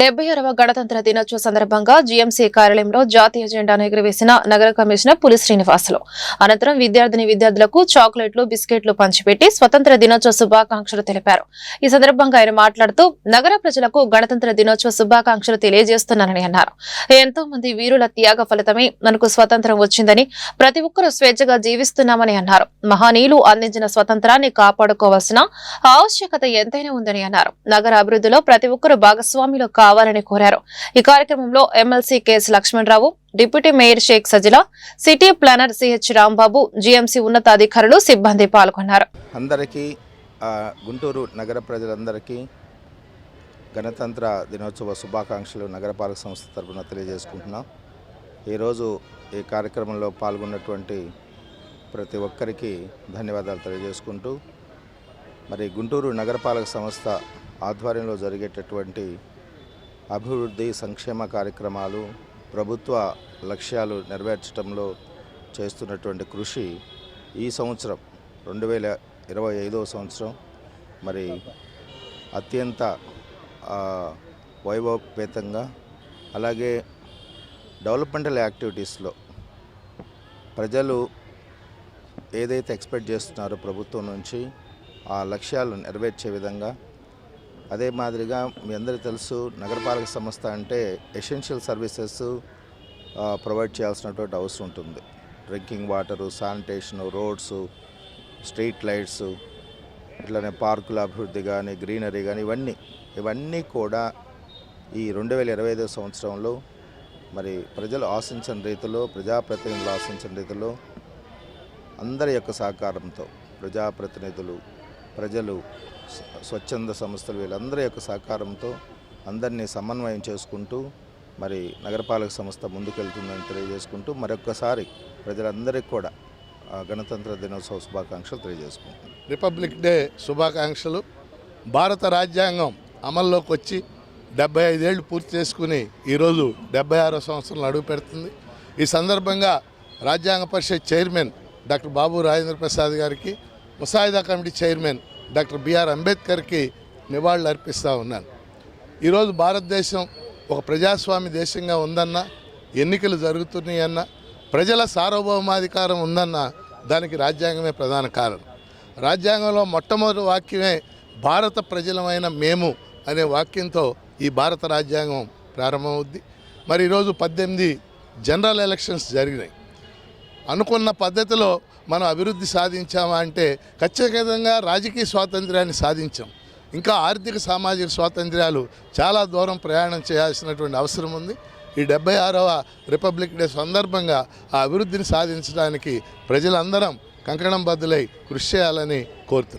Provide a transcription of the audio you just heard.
డెబ్బై ఆరవ గణతంత్ర దినోత్సవ సందర్భంగా జీఎంసీ కార్యాలయంలో జాతీయ జెండాను ఎగురవేసిన నగర కమిషనర్ పులి శ్రీనివాసులు. అనంతరం విద్యార్థిని విద్యార్థులకు చాక్లెట్లు బిస్కెట్లు పంచిపెట్టి స్వతంత్ర దినోత్సవ శుభాకాంక్షలు తెలిపారు. ఈ సందర్భంగా ఆయన మాట్లాడుతూ నగర ప్రజలకు గణతంత్ర దినోత్సవ శుభాకాంక్షలు తెలియజేస్తున్నానని అన్నారు. ఎంతో మంది వీరుల త్యాగ ఫలితమే మనకు స్వతంత్రం వచ్చిందని ప్రతి ఒక్కరూ స్వేచ్ఛగా జీవిస్తున్నామని అన్నారు. మహనీయులు అందించిన స్వతంత్రాన్ని కాపాడుకోవాల్సిన ఆవశ్యకత ఎంతైనా ఉందని అన్నారు. నగర అభివృద్ధిలో ప్రతి ఒక్కరూ భాగస్వాములు కావాలని కోరారు. ఈ కార్యక్రమంలో MLC K S Lakshmanarao deputy mayor Sheikh Sajila city planner C H Rambabu GMC ఉన్నతాధికారులు సిబ్బంది పాల్గొన్నారు. అందరికీ గుంటూరు నగర ప్రజలందరికీ గణతంత్ర దినోత్సవ శుభాకాంక్షలు నగరపాలక సంస్థ తరపున తెలియజేసుకుంటున్నాం. ఈరోజు ఈ కార్యక్రమంలో పాల్గొన్నటువంటి ప్రతి ఒక్కరికి ధన్యవాదాలు తెలియజేసుకుంటూ మరి గుంటూరు నగరపాలక సంస్థ ఆధ్వర్యంలో జరిగేటటువంటి అభివృద్ధి సంక్షేమ కార్యక్రమాలు ప్రభుత్వ లక్ష్యాలు నెరవేర్చడంలో చేస్తున్నటువంటి కృషి ఈ సంవత్సరం రెండు వేల ఇరవై ఐదవ సంవత్సరం. మరి అత్యంత వైభవపేతంగా అలాగే డెవలప్మెంటల్ యాక్టివిటీస్లో ప్రజలు ఏదైతే ఎక్స్పెక్ట్ చేస్తున్నారో ప్రభుత్వం నుంచి ఆ లక్ష్యాలు నెరవేర్చే విధంగా అదే మాదిరిగా మీ అందరికీ తెలుసు నగరపాలక సంస్థ అంటే ఎసెన్షియల్ సర్వీసెస్ ప్రొవైడ్ చేయాల్సినటువంటి అవసరం ఉంటుంది. Drinking water sanitation roads street lights ఇట్లానే పార్కుల అభివృద్ధి కానీ గ్రీనరీ కానీ ఇవన్నీ ఇవన్నీ కూడా ఈ రెండు వేల ఇరవై ఐదో సంవత్సరంలో మరి ప్రజలు ఆశించిన రీతిలో ప్రజాప్రతినిధులు ఆశించిన రీతిలో అందరి యొక్క సహకారంతో ప్రజాప్రతినిధులు ప్రజలు స్వచ్ఛంద సంస్థలు వీళ్ళందరి యొక్క సహకారంతో అందరినీ సమన్వయం చేసుకుంటూ మరి నగరపాలక సంస్థ ముందుకెళ్తుందని తెలియజేసుకుంటూ మరొక్కసారి ప్రజలందరికీ కూడా గణతంత్ర దినోత్సవ శుభాకాంక్షలు తెలియజేసుకుంటున్నాను. రిపబ్లిక్ డే శుభాకాంక్షలు. భారత రాజ్యాంగం అమల్లోకి వచ్చి డెబ్బై ఐదేళ్ళు పూర్తి చేసుకుని ఈరోజు డెబ్బై ఆరో సంవత్సరంలో అడుగు పెడుతుంది. ఈ సందర్భంగా రాజ్యాంగ పరిషత్ చైర్మన్ డాక్టర్ బాబు రాజేంద్ర ప్రసాద్ గారికి ముసాయిదా కమిటీ చైర్మన్ డాక్టర్ బిఆర్ అంబేద్కర్కి నివాళులు అర్పిస్తూ ఉన్నాను. ఈరోజు భారతదేశం ఒక ప్రజాస్వామ్య దేశంగా ఉందన్న ఎన్నికలు జరుగుతున్నాయన్న ప్రజల సార్వభౌమాధికారం ఉందన్న దానికి రాజ్యాంగమే ప్రధాన కారణం. రాజ్యాంగంలో మొట్టమొదటి వాక్యమే భారత ప్రజలమైన మేము అనే వాక్యంతో ఈ భారత రాజ్యాంగం ప్రారంభమవుద్ది. మరి ఈరోజు పద్దెనిమిది జనరల్ ఎలక్షన్స్ జరిగినాయి. అనుకున్న పద్ధతిలో మనం అభివృద్ధి సాధించామా అంటే ఖచ్చితంగా రాజకీయ స్వాతంత్ర్యాన్ని సాధించాం. ఇంకా ఆర్థిక సామాజిక స్వాతంత్ర్యాలు చాలా దూరం ప్రయాణం చేయాల్సినటువంటి అవసరం ఉంది. ఈ డెబ్బై ఆరవ రిపబ్లిక్ డే సందర్భంగా ఆ అభివృద్ధిని సాధించడానికి ప్రజలందరం కంకణం బద్దులై కృషి చేయాలని కోరుతున్నాం.